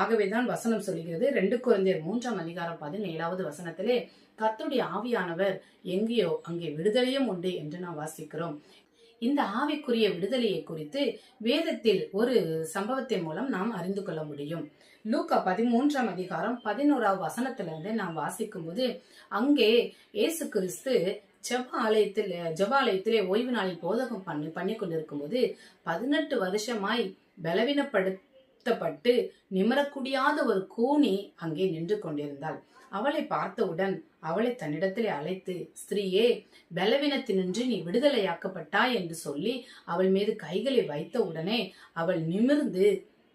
ஆகவேதான் வசனம் சொல்கிறது. ரெண்டு குழந்தையர் மூன்றாம் அதிகாரம் பதினேழாவது வசனத்திலே கத்துடைய ஆவியானவர் எங்கேயோ அங்கே விடுதலையும் உண்டு என்று நாம் வாசிக்கிறோம். இந்த ஆவிக்குரிய விடுதலையை குறித்து வேதத்தில் ஒரு சம்பவத்தின் மூலம் நாம் அறிந்து கொள்ள முடியும். லூக்கா பதிமூன்றாம் அதிகாரம் பதினோராவது வசனத்திலிருந்து நாம் வாசிக்கும் போது அங்கே இயேசு கிறிஸ்து ஜெப ஆலயத்தில் ஜெப ஆலயத்திலே ஓய்வு நாளில் போதகம் பண்ணி பண்ணி கொண்டிருக்கும் போது பதினெட்டு வருஷமாய் வருத்தப்பட்டு நிமிரக்கூடியாத ஒரு கூனி அங்கே நின்று கொண்டிருந்தாள். அவளை பார்த்தவுடன் அவளை தன்னிடத்திலே அழைத்து ஸ்திரீயே பலவீனத்தினின்று நீ விடுதலையாக்கப்பட்டாய் என்று சொல்லி அவள் மீது கைகளை வைத்த உடனே அவள் நிமிர்ந்து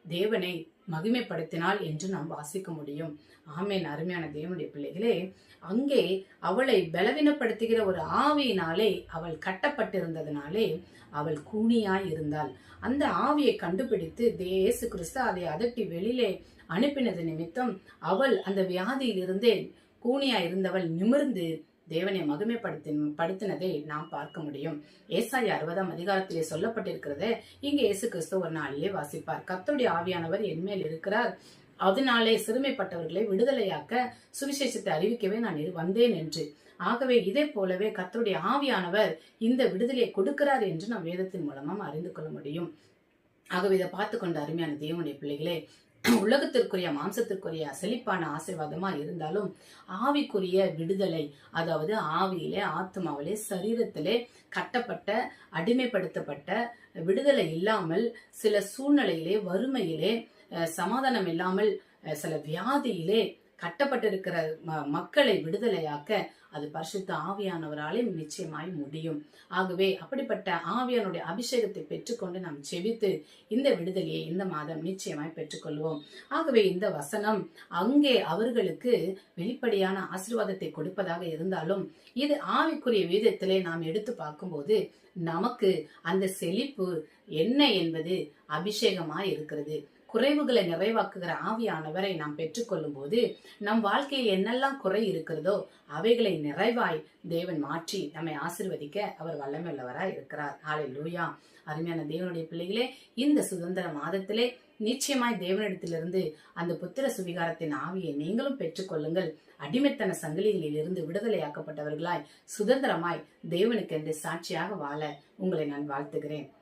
தேவனை மகிமைப்படுத்தினாள் என்று நாம் வாசிக்க முடியும். ஆமேன். அருமையான தேவனுடைய பிள்ளைகளே அங்கே அவளை பலவீனப்படுத்துகிற ஒரு ஆவியினாலே அவள் கட்டப்பட்டிருந்ததினாலே அவள் கூனியாய் இருந்தாள் அந்த ஆவியை கண்டுபிடித்து தேசு கிறிஸ்து அதை அதட்டி வெளியிலே அனுப்பினது நிமித்தம் அவள் அந்த வியாதியிலிருந்தே கூனியா இருந்தவள் நிமிர்ந்து தேவனை மகிமைப்படுத்தி படுத்தினதை நாம் பார்க்க முடியும். ஏசாய் அறுபதாம் அதிகாரத்திலே சொல்லப்பட்டிருக்கிறத இங்க இயேசு கிறிஸ்து ஒரு நாளிலே வாசிப்பார். கத்தோடைய ஆவியானவர் என்மேல் இருக்கிறார். அதனாலே சிறுமைப்பட்டவர்களை விடுதலையாக்க சுவிசேஷத்தை அறிவிக்கவே நான் வந்தேன் என்று. ஆகவே இதே போலவே கத்தருடைய ஆவியானவர் இந்த விடுதலையை கொடுக்கிறார் என்று நாம் வேதத்தின் மூலமா அறிந்து கொள்ள முடியும். ஆகவே இதை பார்த்து கொண்ட அருமையான தேவனுடைய பிள்ளைகளே உலகத்திற்குரிய மாம்சத்திற்குரிய செழிப்பான ஆசீர்வாதமா இருந்தாலும் ஆவிக்குரிய விடுதலை அதாவது ஆவியிலே ஆத்மாவிலே சரீரத்திலே கட்டப்பட்ட அடிமைப்படுத்தப்பட்ட விடுதலை இல்லாமல் சில சூழ்நிலையிலே வறுமையிலே சமாதானம் இல்லாமல் சில வியாதியிலே கட்டப்பட்டிருக்கிற ம- மக்களை விடுதலையாக்க அது பரிசுத்த ஆவியானவராலே நிச்சயமாய் முடியும். ஆகவே அப்படிப்பட்ட ஆவியானுடைய அபிஷேகத்தை பெற்றுக்கொண்டு நாம் செவித்து இந்த விடுதலையை இந்த மாதம் நிச்சயமாய் பெற்றுக்கொள்வோம். ஆகவே இந்த வசனம் அங்கே அவர்களுக்கு வெளிப்படையான ஆசீர்வாதத்தை கொடுப்பதாக இருந்தாலும் இது ஆவிக்குரிய விதத்திலே நாம் எடுத்து பார்க்கும்போது நமக்கு அந்த செழிப்பு என்ன என்பது அபிஷேகமாய் இருக்கிறது. குறைவுகளை நிறைவாக்குகிற ஆவியானவரை நாம் பெற்றுக்கொள்ளும் போது நம் வாழ்க்கையில் என்னெல்லாம் குறை இருக்கிறதோ அவைகளை நிறைவாய் தேவன் மாற்றி நம்மை ஆசிர்வதிக்க அவர் வல்லமையுள்ளவராய் இருக்கிறார். ஆலை லூயா அருமையான தேவனுடைய பிள்ளைகளே இந்த சுதந்திர மாதத்திலே நிச்சயமாய் தேவனிடத்திலிருந்து அந்த புத்திர சுவிகாரத்தின் ஆவியை நீங்களும் பெற்றுக்கொள்ளுங்கள். அடிமைத்தன சங்கிலிகளில் இருந்து விடுதலையாக்கப்பட்டவர்களாய் சுதந்திரமாய் தேவனுக்கென்று சாட்சியாக வாழ உங்களை நான் வாழ்த்துகிறேன்.